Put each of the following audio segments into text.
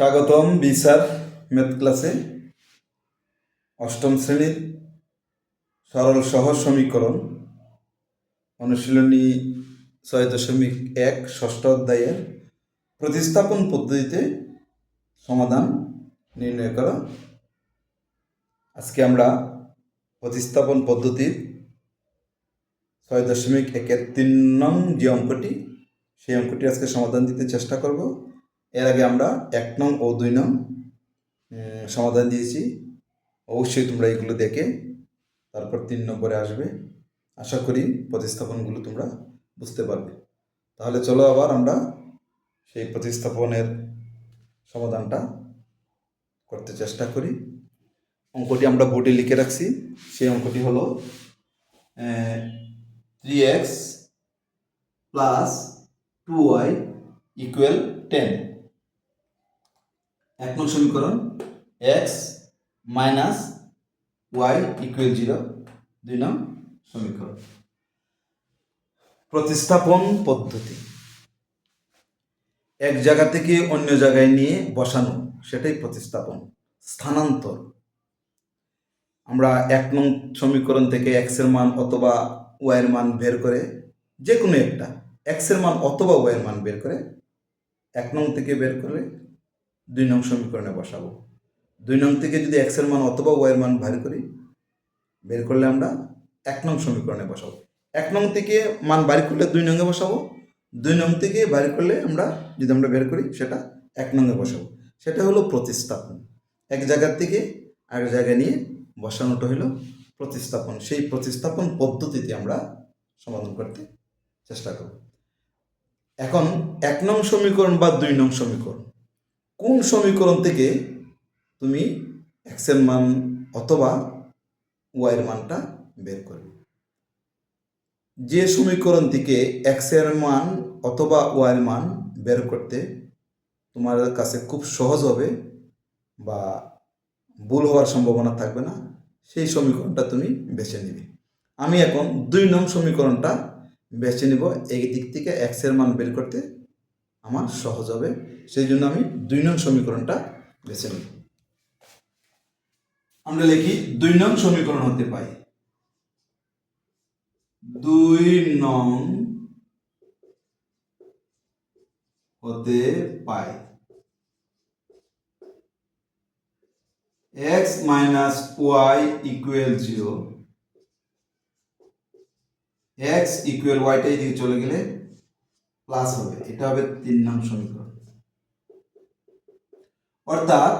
স্বাগতম বিসার ম্যাথ ক্লাসে অষ্টম শ্রেণির সরল সহজ সমীকরণ। অনুশীলনী ছয় দশমিক এক, ষষ্ঠ অধ্যায়ের প্রতিস্থাপন পদ্ধতিতে সমাধান নির্ণয় করা। আজকে আমরা প্রতিস্থাপন পদ্ধতির ছয় দশমিক একের তিন নং যে অঙ্কটি, সেই অঙ্কটি আজকে সমাধান দিতে চেষ্টা করব। এর আগে আমরা এক নং ও দুই নং সমাধান দিয়েছি। অবশ্যই তোমরা এগুলো দেখে তারপর তিন নম্বরে আসবে। আশা করি প্রতিস্থাপনগুলো তোমরা বুঝতে পারবে। তাহলে চলো আবার আমরা সেই প্রতিস্থাপনের সমাধানটা করতে চেষ্টা করি। অঙ্কটি আমরা বোর্ডে লিখে রাখছি। সেই অঙ্কটি হলো three x plus two y equal ten এক নং সমীকরণ x minus y equal zero দুই নং সমীকরণ। প্রতিস্থাপন পদ্ধতি। এক জায়গা থেকে অন্য জায়গায় নিয়ে বসানো, সেটাই প্রতিস্থাপন। স্থানান্তর। আমরা এক নং সমীকরণ থেকে এক্সের মান অথবা ওয়াই এর মান বের করে যে কোনো একটা এক্সের মান অথবা ওয়াই এর মান বের করে, এক নং থেকে বের করে দুই নং সমীকরণে বসাবো। দুই নং থেকে যদি এক্সের মান অথবা ওয়াই এর মান বের করি, বের করলে আমরা এক নং সমীকরণে বসাবো। এক নং থেকে মান বাড়ি করলে দুই নঙ্গে বসাবো। দুই নং থেকে বাড়ি করলে আমরা, যদি আমরা বের করি, সেটা এক নঙ্গে বসাবো। সেটা হলো প্রতিস্থাপন। এক জায়গার থেকে আরেক জায়গায় নিয়ে বসানোটা হলো প্রতিস্থাপন। সেই প্রতিস্থাপন পদ্ধতিতে আমরা সমাধান করতে চেষ্টা করব। এখন এক নং সমীকরণ বা দুই নং সমীকরণ। কোন সমীকরণ থেকে তুমি এক্সের মান অথবা ওয়াইয়ের মানটা বের করবে? যে সমীকরণ থেকে এক্সের মান অথবা ওয়াইয়ের মান বের করতে তোমার কাছে খুব সহজ হবে বা ভুল হওয়ার সম্ভাবনা থাকবে না, সেই সমীকরণটা তুমি বেছে নিবে। আমি এখন দুই নং সমীকরণটা বেছে নিব, এই দিক থেকে এক্সের মান বের করতে আমার সহজ হবে। সেই জন্য আমি দুই নং সমীকরণটা বেছে নিব। আমরা লিখি, দুই নং সমীকরণ হতে পাই। দুই নং হতে পাই। X minus y equal zero. X equal ওয়াইটা এদিকে চলে গেলে প্লাস হবে। এটা হবে তিন নং সমীকরণ। অর্থাৎ,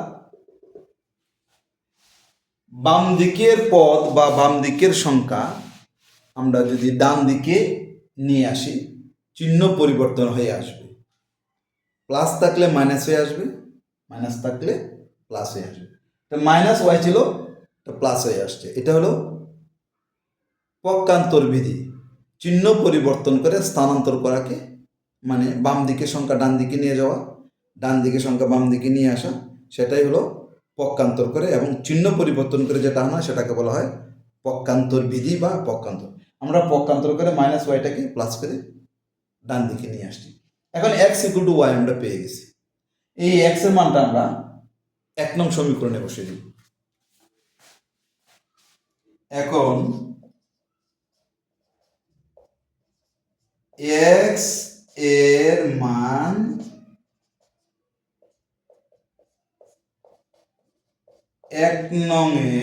বাম দিকের পদ বা বাম দিকের সংখ্যা আমরা যদি ডান দিকে নিয়ে আসি, চিহ্ন পরিবর্তন হয়ে আসবে। প্লাস থাকলে মাইনাস হয়ে আসবে মাইনাস থাকলে প্লাস হয়ে আসবে। তো মাইনাস ওয়াই ছিল, তো প্লাস হয়ে আসছে। এটা হলো পক্ষান্তর বিধি। চিহ্ন পরিবর্তন করে স্থানান্তর করাকে মানে বাম দিকে সংখ্যা ডান দিকে নিয়ে যাওয়া ডান দিকে সংখ্যা বাম দিকে নিয়ে আসা সেটাই হলো পক্ষান্তর করে এবং চিহ্ন পরিবর্তন করে যেটা আনা সেটাকে বলা হয় পক্ষান্তর বিধি বা পক্ষান্তর। আমরা পক্ষান্তর করে মাইনাস ওয়াইটাকে প্লাস করে ডান দিকে নিয়ে আসছি। এখন এক্স ইকুয়াল টু ওয়াই আমরা পেয়ে গেছি। এই এক্সের মানটা আমরা এক নং সমীকরণে বসে দিই। এখন এক্স এর মান এক নংয়ে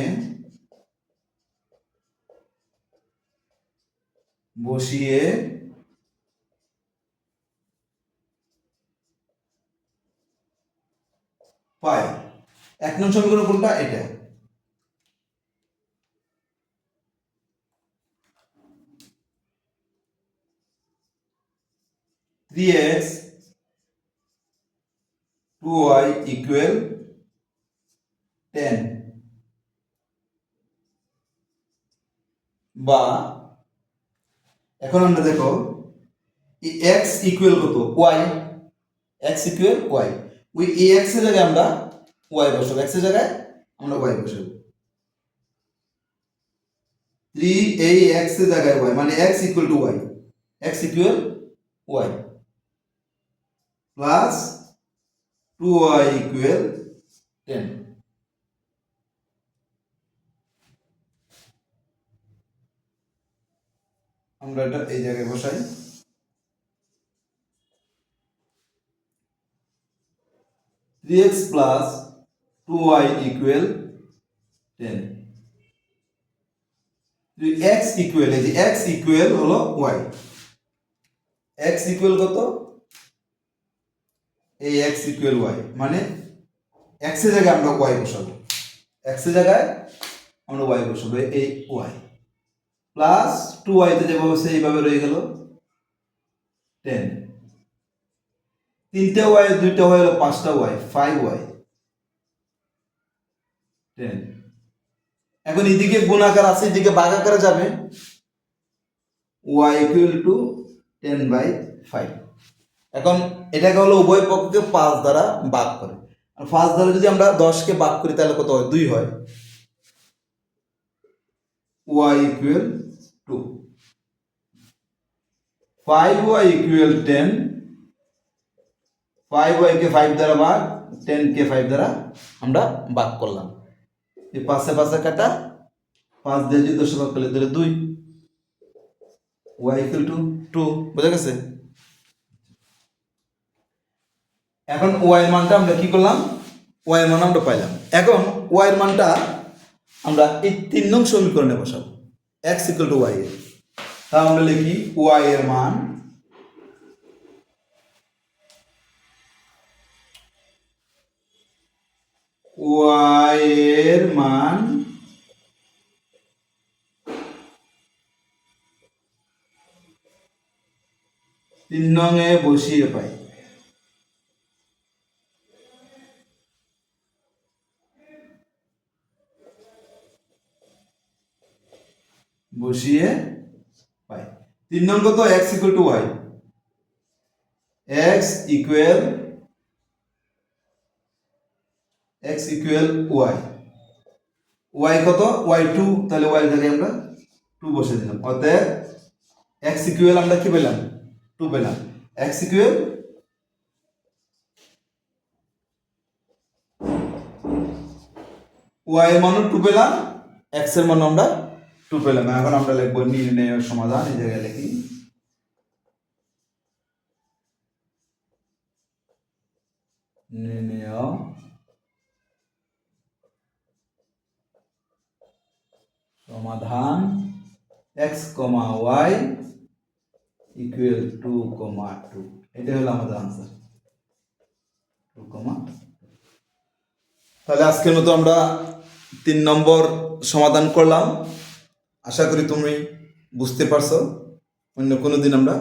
বসিয়ে পাই। এক নং সমীকরণ কোনটা? এটা। Three x two y equal ten বা এখন আমরা দেখো এক্স ইকুয়াল কত? ওয়াই এক্স ইকুয়াল ওয়াই ওই এ এক্সের জায়গায় আমরা ওয়াই বসাবো। এক্সের জায়গায় আমরা ওয়াই বসাবো। থ্রি এই এক্সের জায়গায় ওয়াই মানে x equal two y x equal y plus two y equal ten আমরা এটা এই জায়গায় বসাই। Three x plus two y equal ten x equal এই যে এক্স ইকুয়াল হলো ওয়াই এক্স ইকুয়াল কত? এই এক্স ইকুয়াল ওয়াই মানে এক্সের জায়গায় আমরা ওয়াই বসাবো। এক্সের জায়গায় আমরা ওয়াই বসাবো, এই ওয়াই প্লাস টু ওয়াইতে যেভাবে সেইভাবে রয়ে গেল টেন তিনটে ওয়াই দুইটা ওয়াই হলো পাঁচটা ওয়াই ফাইভ ওয়াই টেন এখন এদিকে গুণাকার আছে, এদিকে ভাগাকারে যাবে। Y equal two ten by five এখন এটাকে হলো উভয় পক্ষকে পাঁচ দ্বারা ভাগ করে। আর পাঁচ দ্বারা যদি আমরা দশকে ভাগ করি, তাহলে কত হয়? দুই হয়। Y equal two five y equal ten five ওয়াইকে five দ্বারা ভাগ টেন কে ফাইভ দ্বারা আমরা ভাগ করলাম। এই পাশে পাশে কাটা, পাঁচ দিয়ে যদি দশ ভাগ করলে দুই। ওয়াই ইকুয়াল টু টু বোঝা গেছে? এখন ওয়াই মানটা আমরা কি করলাম? ওয়াই মান আমরা পাইলাম। এখন ওয়াই মানটা আমরা এই তিন নং সমীকরণে বসাবো। এক্স ইকুয়াল টু ওয়াই তা আমরা লিখি ওয়াই এর মান ওয়াই এর মান তিন নং এ বসিয়ে পাই। বসিয়ে পাই। তিন নং কত x equal two y x equal x equal y y কত? ওয়াই টু তাহলে ওয়াই জায়গায় আমরা টু বসে দিলাম। অতএব এক্স ইকুয়াল আমরা কি পেলাম? টু পেলাম। এক্স ইকুয়াল ওয়াই এর মানও টু পেলাম এক্সের মান আমরা টু পেলাম এখন আমরা লিখব নির্ণয় সমাধান, এই জায়গায় লিখি। নির্ণয় সমাধান x comma y equal two comma two এটা হলো আমাদের আনসার টু কমা তাহলে আজকের মতো আমরা তিন নম্বর সমাধান করলাম। আশা করি তুমি বুঝতে পারছ। অন্য কোনো দিন আমরা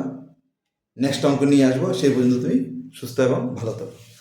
নেক্সট অঙ্ক নিয়ে আসব। সেই পর্যন্ত তুমি সুস্থ এবং ভালো থাকো।